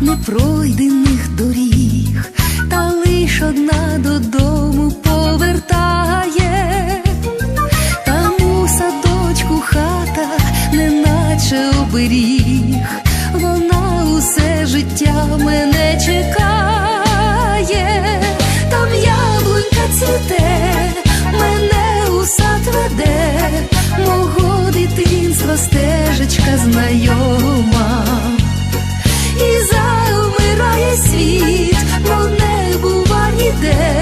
непройдених доріг, та лиш одна додому повертає, там у садочку хата, неначе оберіг, вона усе життя мене чекає, там яблунька цвіте, мене у сад мого дитинства стежечка знайома. day.